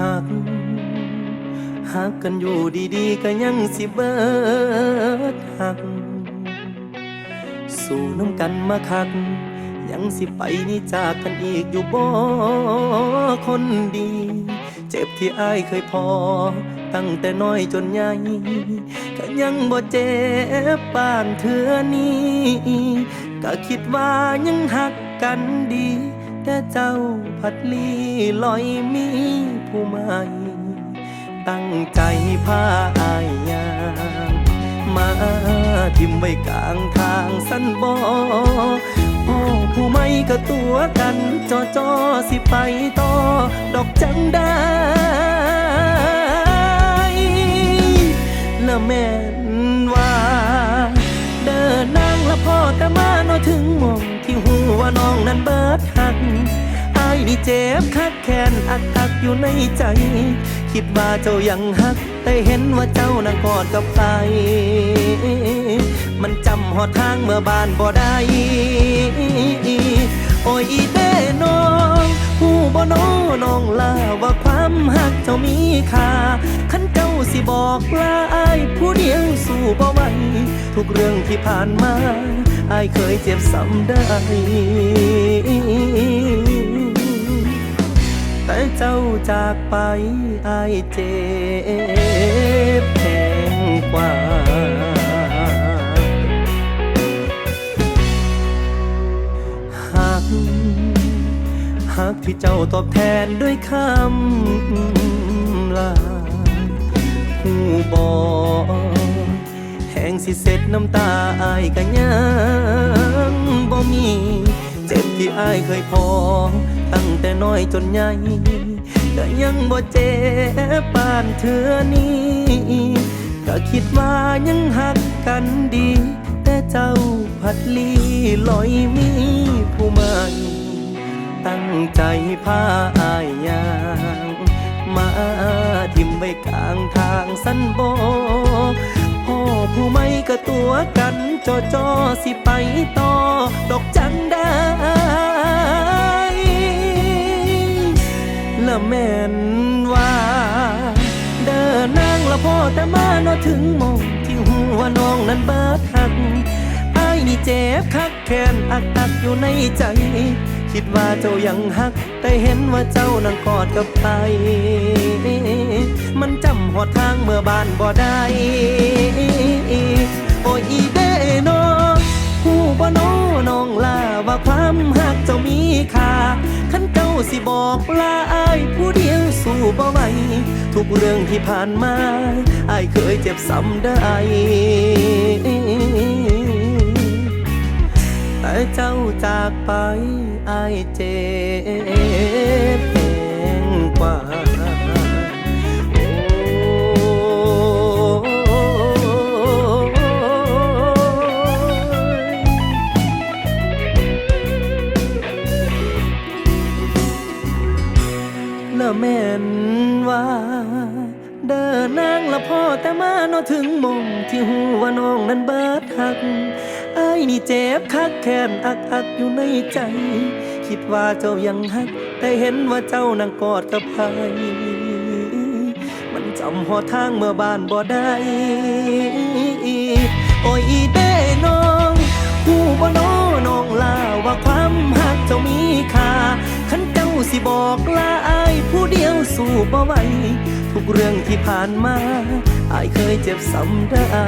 หักหักกันอยู่ดีๆ ก็ยังสิเบิดหัก สู่น้ำกันมาคัก ยังสิไปนี่จากกันอีกอยู่บ่คนดี เจ็บที่อ้ายเคยพอ ตั้งแต่น้อยจนใหญ่ก็ยังบ่เจ็บปานเทื่อนี้ก็คิดว่ายังหักกันดี แต่เจ้าพัดลีลอยมี ผู้ใหม่ตั้งใจพาอายยางมาทิมไว้กลางทางสั้นบ่อผู้ไม่ก็ตัวกันจอจอสิไปต่อ ดอกจังได้ละแม่นว่า เดินนางละพ่อแต่มาโนถึงมองที่หูว่าน้องนั้นเบิดหักอาย นี่เจ็บคักแค้นอักอักอยู่ในใจ คิดว่าเจ้ายังหัก แต่เห็นว่าเจ้านั่งกอดกับใครมันจำหอดทางเมื่อบานบ่ได้ โอ้ยอีเด้น้องหูบ่น้อน้องลาว่าความหักเจ้ามีค่าคันเจ้าสิบอกลาอายผู้เดียวสู้บ่ไหวทุกเรื่องที่ผ่านมาอายเคยเจ็บซ้ำได้ เจ้าจากไปอายเจ็บแพงกว่าหากหากที่เจ้าตอบแทนด้วยคำลาหูบอแห้งสิเสร็จน้ำตาอายกันยังบ่มี อายเคยพอ ตั้งแต่น้อยจนใหญ่ก็ยังบ่เจ็บปานเธอนี้ก็คิดว่ายังหักกันดี แต่เจ้าพัดลีลอยมีผู้ใหม่ตั้งใจพาอายยางมาทิมไว้กลางทางสั้นบพ่อผู้ไม่ก็ตัวกันจอจอสิไปต่อ ดอกจ แม่นว่าเดินนางละพ่อแต่มาเนอถึงมองที่หัวน้องนั้นเบิดหักอายนี่เจ็บคักแค้นอักอักอยู่ในใจ คิดว่าเจ้ายังหัก แต่เห็นว่าเจ้านั่งกอดกับใครมันจำหอดทางเมื่อบานบ่ได้โอ้ยอีเด้น้องหูบ่น้อน้องลาว่าความหักเจ้ามีค่า สิบอกลาอายผู้เดียวสู้บ่ไหวทุกเรื่องที่ผ่านมาอายเคยเจ็บซ้ำได้ แต่เจ้าจากไปอายเจ็บ แม่นว่า เดินนางละพ่อแต่มาเนอถึงมงที่หูว่าน้องนั้นเบิดหักอายนี่เจ็บคักแค้นอักอักอยู่ในใจ คิดว่าเจ้ายังหัก แต่เห็นว่าเจ้านั่งกอดกับใครมันจำหอทางเมื่อบานบ่ได้ โอ้ยอีเด้น้องหูบ่น้อน้องลาว่าความหักเจ้ามีค่าคันเจ้าสิบอกลา สู้บ่ไหวทุกเรื่องที่ผ่านมาอายเคยเจ็บซ้ำได้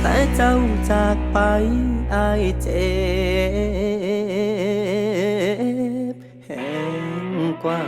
แต่เจ้าจากไปอายเจ็บแห่งกว่า